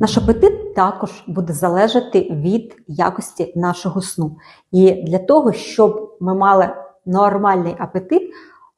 Наш апетит також буде залежати від якості нашого сну. І для того, щоб ми мали нормальний апетит,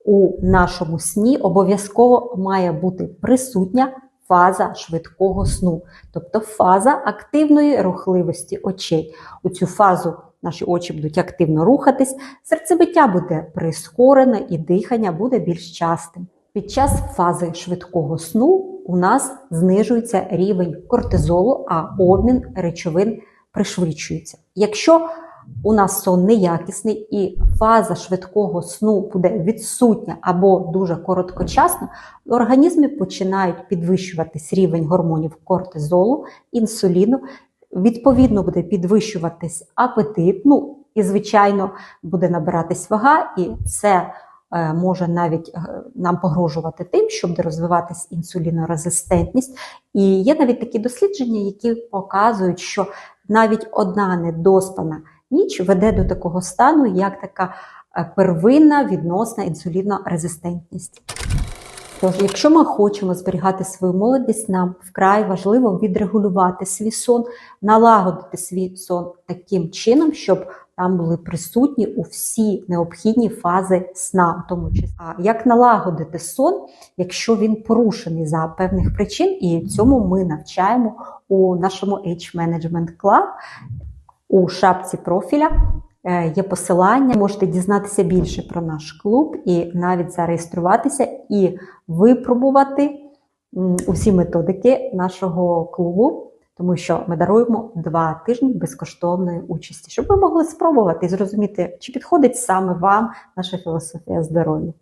у нашому сні обов'язково має бути присутня фаза швидкого сну, тобто фаза активної рухливості очей. У цю фазу наші очі будуть активно рухатись, серцебиття буде прискорене і дихання буде більш частим. Під час фази швидкого сну у нас знижується рівень кортизолу, а обмін речовин пришвидшується. Якщо у нас сон неякісний і фаза швидкого сну буде відсутня або дуже короткочасна, в організмі починають підвищуватись рівень гормонів кортизолу, інсуліну, відповідно буде підвищуватись апетит. Ну і, звичайно, буде набиратись вага, і це може навіть е, нам погрожувати тим, що буде розвиватись інсулінорезистентність. І є навіть такі дослідження, які показують, що навіть одна недоспана ніч веде до такого стану, як така е, первинна відносна інсулінорезистентність. Тож, якщо ми хочемо зберігати свою молодість, нам вкрай важливо відрегулювати свій сон, налагодити свій сон таким чином, щоб там були присутні у всі необхідні фази сна, в тому числі. А як налагодити сон, якщо він порушений за певних причин, і цьому ми навчаємо у нашому Age Management Club у шапці профіля. Е, Є посилання, можете дізнатися більше про наш клуб і навіть зареєструватися і випробувати усі методики нашого клубу, тому що ми даруємо два тижні безкоштовної участі, щоб ви могли спробувати і зрозуміти, чи підходить саме вам наша філософія здоров'я.